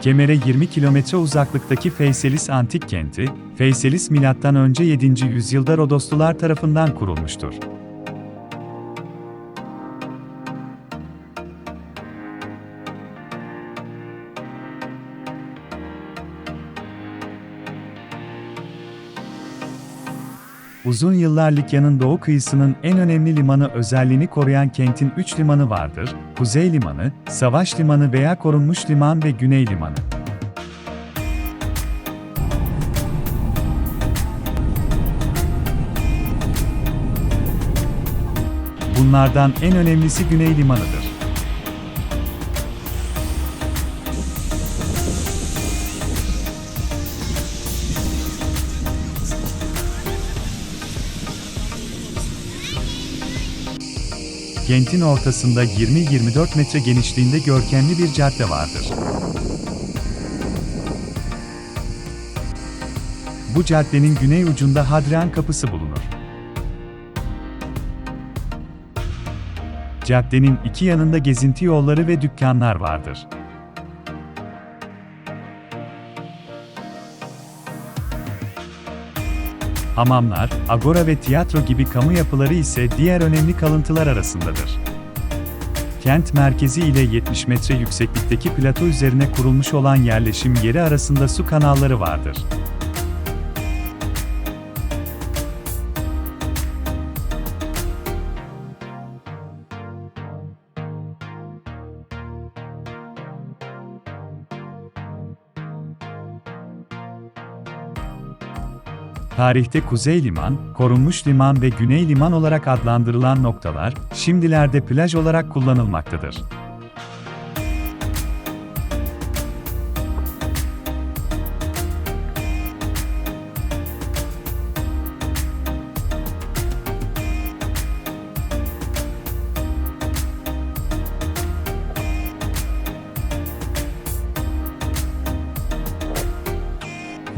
Kemer'e 20 kilometre uzaklıktaki Feyselis Antik Kenti, Feyselis M.Ö. 7. yüzyılda Rodoslular tarafından kurulmuştur. Uzun yıllar Likya'nın doğu kıyısının en önemli limanı özelliğini koruyan kentin 3 limanı vardır. Kuzey Limanı, Savaş Limanı veya Korunmuş Liman ve Güney Limanı. Bunlardan en önemlisi Güney Limanı'dır. Kentin ortasında 20-24 metre genişliğinde görkemli bir cadde vardır. Bu caddenin güney ucunda Hadrian Kapısı bulunur. Caddenin iki yanında gezinti yolları ve dükkanlar vardır. Hamamlar, agora ve tiyatro gibi kamu yapıları ise diğer önemli kalıntılar arasındadır. Kent merkezi ile 70 metre yükseklikteki plato üzerine kurulmuş olan yerleşim yeri arasında su kanalları vardır. Tarihte Kuzey Liman, Korunmuş Liman ve Güney Liman olarak adlandırılan noktalar, şimdilerde plaj olarak kullanılmaktadır.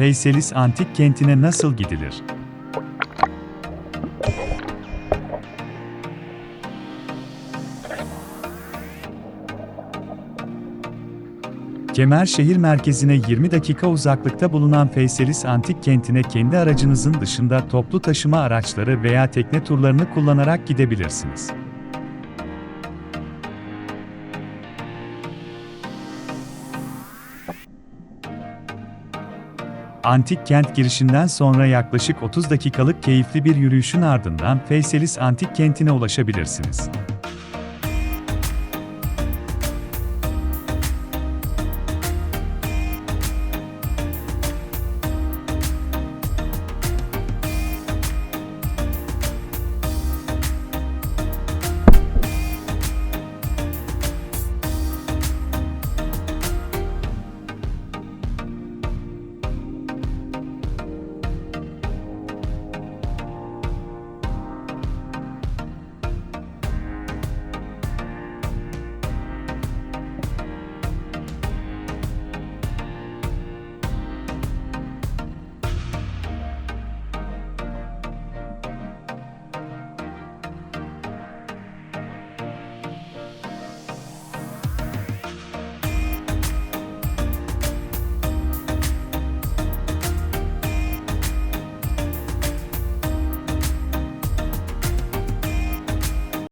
Feyselis Antik Kenti'ne nasıl gidilir? Kemer şehir merkezine 20 dakika uzaklıkta bulunan Feyselis Antik Kenti'ne kendi aracınızın dışında toplu taşıma araçları veya tekne turlarını kullanarak gidebilirsiniz. Antik kent girişinden sonra yaklaşık 30 dakikalık keyifli bir yürüyüşün ardından Feyselis Antik Kenti'ne ulaşabilirsiniz.